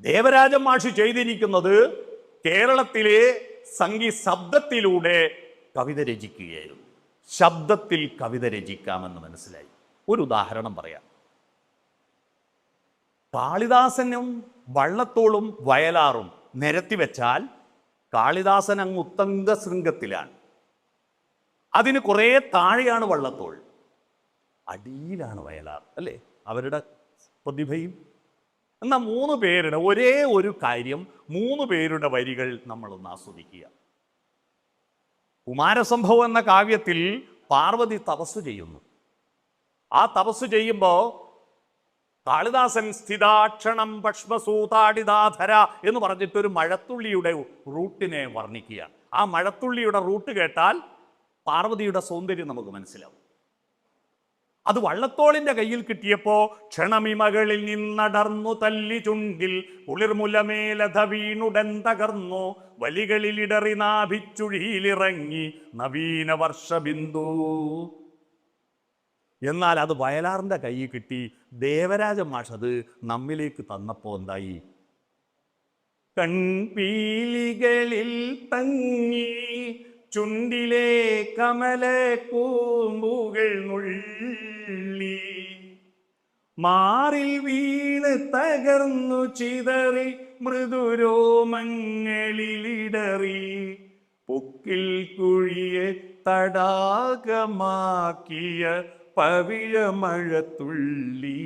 ദേവരാജൻ മാഷി ചെയ്തിരിക്കുന്നത് കേരളത്തിലെ സംഗീ ശബ്ദത്തിലൂടെ കവിത രചിക്കുകയായിരുന്നു. ശബ്ദത്തിൽ കവിത രചിക്കാമെന്ന് മനസ്സിലായി. ഒരു ഉദാഹരണം പറയാം. കാളിദാസനും വള്ളത്തോളും വയലാറും നിരത്തി വെച്ചാൽ കാളിദാസൻ അങ്ങ് ഉത്തംഗ ശൃംഗത്തിലാണ്. അതിന് കുറേ താഴെയാണ് വള്ളത്തോൾ. അടിയിലാണ് വയലാർ അല്ലേ? അവരുടെ പ്രതിഭയും എന്നാൽ മൂന്ന് പേരുടെ ഒരേ ഒരു കാര്യം മൂന്ന് പേരുടെ വരികൾ നമ്മളൊന്ന് ആസ്വദിക്കുക. കുമാരസംഭവം എന്ന കാവ്യത്തിൽ പാർവതി തപസ് ചെയ്യുന്നു. ആ തപസ് ചെയ്യുമ്പോൾ കാളിദാസൻ സ്ഥിതാക്ഷണം ഭക്ഷ്മസൂതാടിതാധര എന്ന് പറഞ്ഞിട്ട് ഒരു മഴത്തുള്ളിയുടെ റൂട്ടിനെ വർണിക്കുകയാണ്. ആ മഴത്തുള്ളിയുടെ റൂട്ട് കേട്ടാൽ പാർവതിയുടെ സൗന്ദര്യം നമുക്ക് മനസ്സിലാവും. അത് വള്ളത്തോളിന്റെ കയ്യിൽ കിട്ടിയപ്പോ ക്ഷണമിമകളിൽ നിന്നടർന്നു തല്ലി ചുണ്ടിൽ കുളിർമുലമേലധ വീണുടൻ തകർന്നു. വലികളിലിടറി നാഭിച്ചുഴിയിലിറങ്ങി. നവീന വർഷബിന്ദു. എന്നാൽ അത് വയലാറിന്റെ കയ്യിൽ കിട്ടി. ദേവരാജ മാഷത് നമ്മിലേക്ക് തന്നപ്പോ എന്തായി? കൺപീലികളിൽ തങ്ങി ചുണ്ടിലെ കമല കൂമ്പുകൾ മാറിൽ വീണ് തകർന്നു ചിതറി മൃദുരോമങ്ങളിലിടറി. പൊക്കിൽ കുഴിയെ തടാകമാക്കിയ പവിഴമഴത്തുള്ളി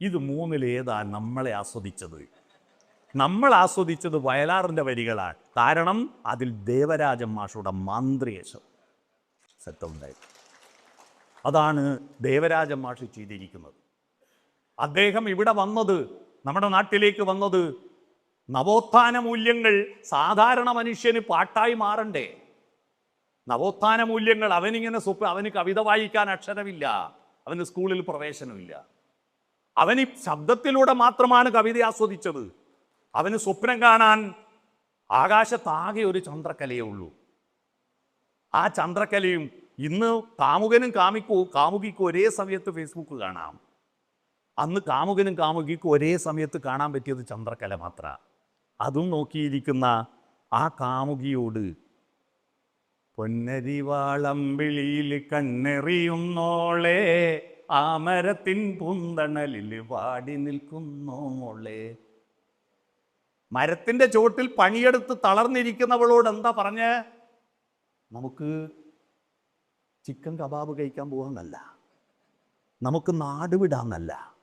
ഇത് മൂന്നിലേതാ നമ്മളെ ആസ്വദിച്ചത്? നമ്മൾ ആസ്വദിച്ചത് വയലാറിന്റെ വരികളാണ്. കാരണം അതിൽ ദേവരാജൻ മാഷുടെ സത്യം സെറ്റുണ്ടായത് അതാണ് ദേവരാജൻ മാഷ് ചെയ്തിരിക്കുന്നത്. അദ്ദേഹം ഇവിടെ വന്നത് നമ്മുടെ നാട്ടിലേക്ക് വന്നത് നവോത്ഥാന മൂല്യങ്ങൾ സാധാരണ മനുഷ്യന് പാട്ടായി മാറണ്ടേ? നവോത്ഥാന മൂല്യങ്ങൾ അവനിങ്ങനെ സ്വപ്ന അവന് കവിത വായിക്കാൻ അക്ഷരമില്ല അവന് സ്കൂളിൽ പ്രവേശനമില്ല. അവന് ശബ്ദത്തിലൂടെ മാത്രമാണ് കവിത ആസ്വദിച്ചത്. അവന് സ്വപ്നം കാണാൻ ആകാശത്താകെ ഒരു ചന്ദ്രക്കലയേ ഉള്ളൂ. ആ ചന്ദ്രക്കലയും ഇന്ന് കാമുകനും കാമിക്കോ കാമുകിക്കും ഒരേ സമയത്ത് ഫേസ്ബുക്ക് കാണാം. അന്ന് കാമുകനും കാമുകിക്കും ഒരേ സമയത്ത് കാണാൻ പറ്റിയത് ചന്ദ്രക്കല മാത്ര. അതും നോക്കിയിരിക്കുന്ന ആ കാമുകിയോട് പൊന്നരിവാളമ്പിളിയിൽ കണ്ണെറിയുന്നോളെ ആ മരത്തിൻ പുന്തണലിൽ വാടി നിൽക്കുന്നോളെ. മരത്തിന്റെ ചുവട്ടിൽ പണിയെടുത്ത് തളർന്നിരിക്കുന്നവളോട് എന്താ പറഞ്ഞ്? നമുക്ക് ചിക്കൻ കബാബ് കഴിക്കാൻ പോകാമെന്നല്ല നമുക്ക് നാട് വിടാന്നല്ല